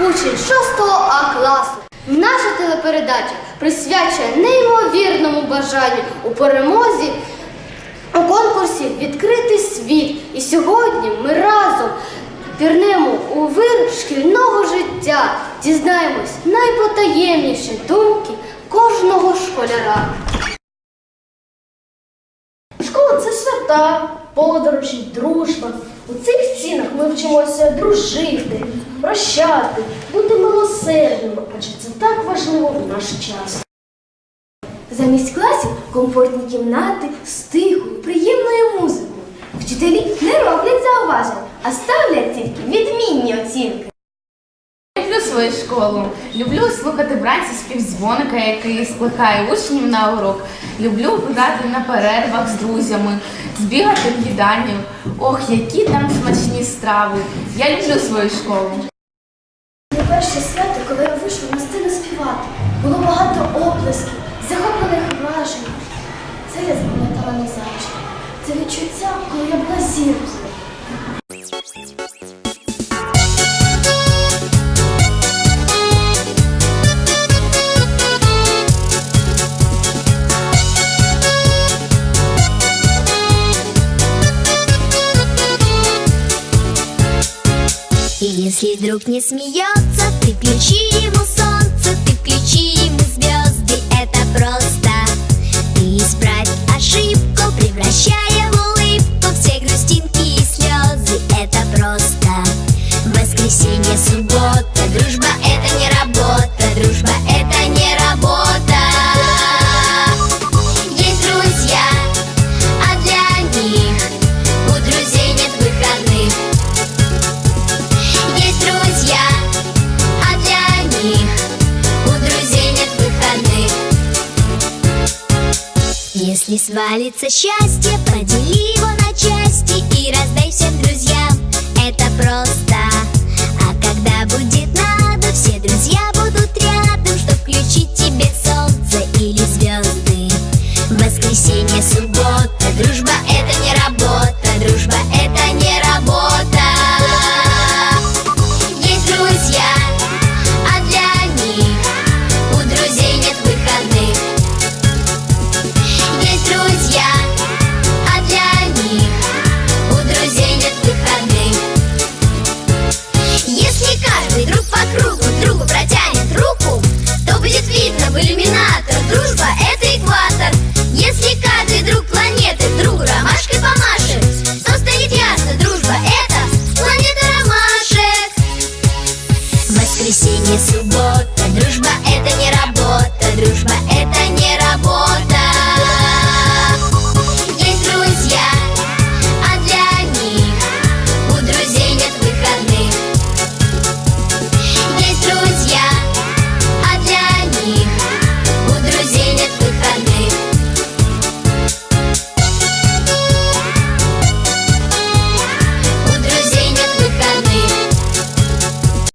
учень 6 А класу. Наша телепередача присвячує неймовірному бажанню у перемозі у конкурсі Відкритий світ. І сьогодні ми разом пірнемо у вир шкільного життя, дізнаємось найпотаємніші думки кожного школяра. Школа це свята, подорожі, дружба. У цих стінах ми вчимося дружити, прощати, бути милосердними, адже це так важливо в наш час. Замість класів комфортні кімнати з тихою, приємною музикою. Вчителі не роблять зауважень, а ставлять тільки свою школу. Люблю слухати бранці співдзвоника, який скликає учнів на урок. Люблю гуляти на перервах з друзями, збігати в їдальню. Ох, які там смачні страви. Я люблю свою школу. Моє перше свято, коли я вийшла на сцену співати, було багато оплесків, захоплених вражень. Це я запам'ятала назавжди. Це відчуття, коли я була зіркою. И если друг не смеется, ты включи ему солнце, ты включи ему звезды, Если свалится счастье, подели его на части субота, дружба.